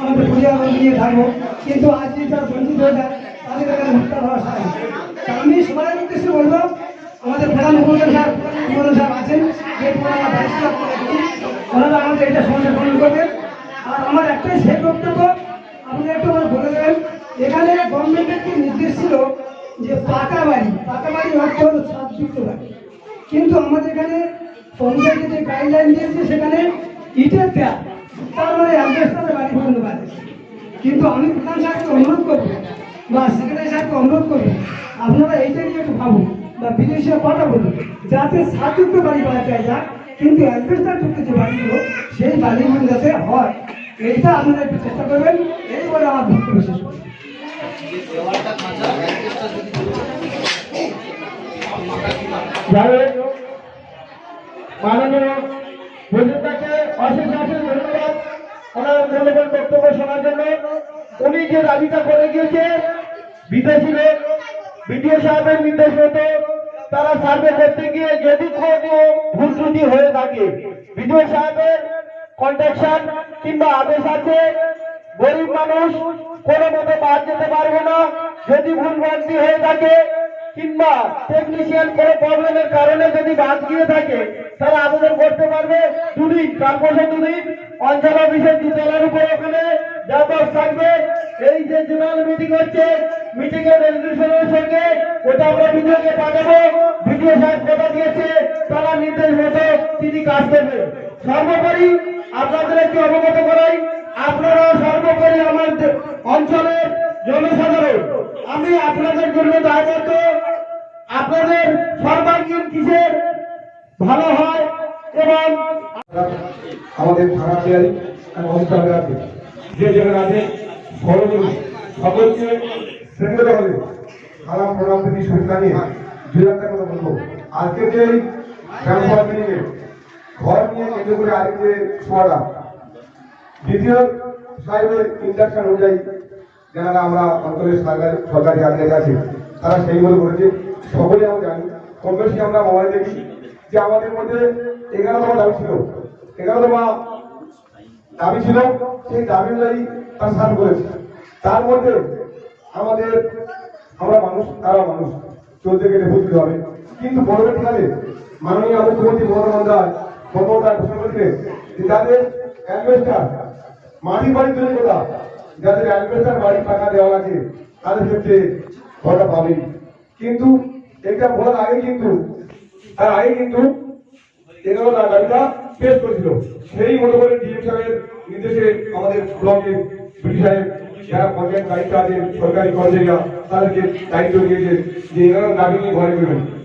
আমাদের পরিবার নিয়ে থাকব। কিন্তু আজ যে যারা বঞ্চিত হয়ে যায় তাদের এখানে ভোটটা দেওয়া সারা তা আমি সবার উদ্দেশ্যে বলব, আমাদের প্রধান উপদেশ সাহেব উপদেশ সাহেব আছেন। ওনারা আমাদের এটা সমস্যা গ্রহণ করবেন। আর আমার একটাই শেষ বক্তব্য আপনি একটু আমার বলে দেবেন, এখানে গভর্নমেন্টের কি নির্দেশ ছিল যে পাকা বাড়ি পাকা বাড়ি অর্থ হলো ছাদযুক্ত বাড়ি। কিন্তু আমাদের এখানে পঞ্চায়েতে যে গাইডলাইন দিয়েছে সেখানে ইটের দেয়া তার মানে অ্যাডজাস্টারের বাড়ি কিন্তু আমি প্রধান সাহেবকে অনুরোধ করব, বা সেক্রেটারি সাহেবকে অনুরোধ করব, আপনারা এইটা নিয়ে একটু ভাবুন, বা বিদেশে কথা বলুন, যাতে ছাদযুক্ত বাড়ি পাওয়া যায় যাক কিন্তু অ্যাডজাস্টার যুক্ত যে বাড়িগুলো, সেই বাড়িগুলো যাতে হয়, এইটা আপনারা একটু চেষ্টা করবেন, এই বলে আমার বক্তব্য শেষ মাননীয় অশেষ অশেষ ধন্যবাদ মূল্যবান বক্তব্য শোনার জন্য উনি যে দাবিটা করে গিয়েছে, বিদেশি লোক, বিডিও সাহেবের নির্দেশ মতো তারা সার্ভে করতে গিয়ে যদি কোনো ভুল ত্রুটি হয়ে থাকে, বিডিও সাহেবের কন্ট্রাকশন কিংবা আদেশ আছে, গরিব মানুষ কোনো মতো বাদ যেতে পারবে না। যদি ভুল ভ্রান্তি হয়ে থাকে কিংবা টেকনিশিয়ান কোনো প্রবলেমের কারণে যদি বাদ গিয়ে থাকে তারা আবেদন করতে পারবে দুদিন তারপরে দুদিন অঞ্চল অফিসের দ্বিতলার উপর ওখানে ব্যাপক থাকবে। এই যে জেনারেল মিটিং হচ্ছে মিটিং এর রেজলিউশনের সঙ্গে ওটা আমরা ভিডিওকে পাঠাবো। ভিডিও সাহেব কথা দিয়েছে, তারা নির্দেশ মতো তিনি কাজ করবে সর্বোপরি আপনাদের একটি অবগত করাই আপনারা সর্বোপরি আমার অঞ্চলের জনসাধারণ, আমি আপনাদের জন্য দায়বদ্ধ। আপনাদের সর্বাঙ্গীন কিসের ভালো হয় এবং আমাদের থানা চেয়ারি অঞ্চলে আছে যে যেখানে আছে সকলকে শ্রেণীতে হবে সালাম প্রণাম থেকে নিয়ে কথা বলব। আজকে যে ঘর নিয়ে কেন্দ্র করে আজকে সমাধান, দ্বিতীয় সাহেবের ইন্ডাকশন অনুযায়ী যারা আমরা অঞ্চলের সরকারি সরকারি আধিকারিক আছে, তারা সেইভাবে করেছে। সকলে আমরা জানি কম আমরা মোবাইল দেখি। যে আমাদের মধ্যে এগারোতম দাবি ছিল। এগারোতম দাবি ছিল, সেই দাবি অনুযায়ী তারা সার্ভ করেছে। তার মধ্যে আমাদের, আমরা মানুষ, তারা মানুষ, চলতে গেলে বুঝতে হবে। কিন্তু পরবর্তীকালে মাননীয় মুখ্যমন্ত্রী মমতা ঘোষণা করেছিলেন যে বাড়ি তৈরি করা যাদের অ্যাডভেস্টার বাড়ি টাকা দেওয়া আছে তাদের ক্ষেত্রে ঘরটা পাবে কিন্তু এটা বলার আগে কিন্তু তার আগে কিন্তু এগারো গাড়িটা পেশ করেছিল। সেই মতো করে ডিএম সাহেবের নির্দেশে আমাদের ব্লকে সাহেব যারা পঞ্চায়েত দায়িত্ব আছে, সরকারি কর্মচারীরা তাদেরকে দায়িত্ব দিয়েছে যে এগারো দাবি নিয়ে ঘরে করবেন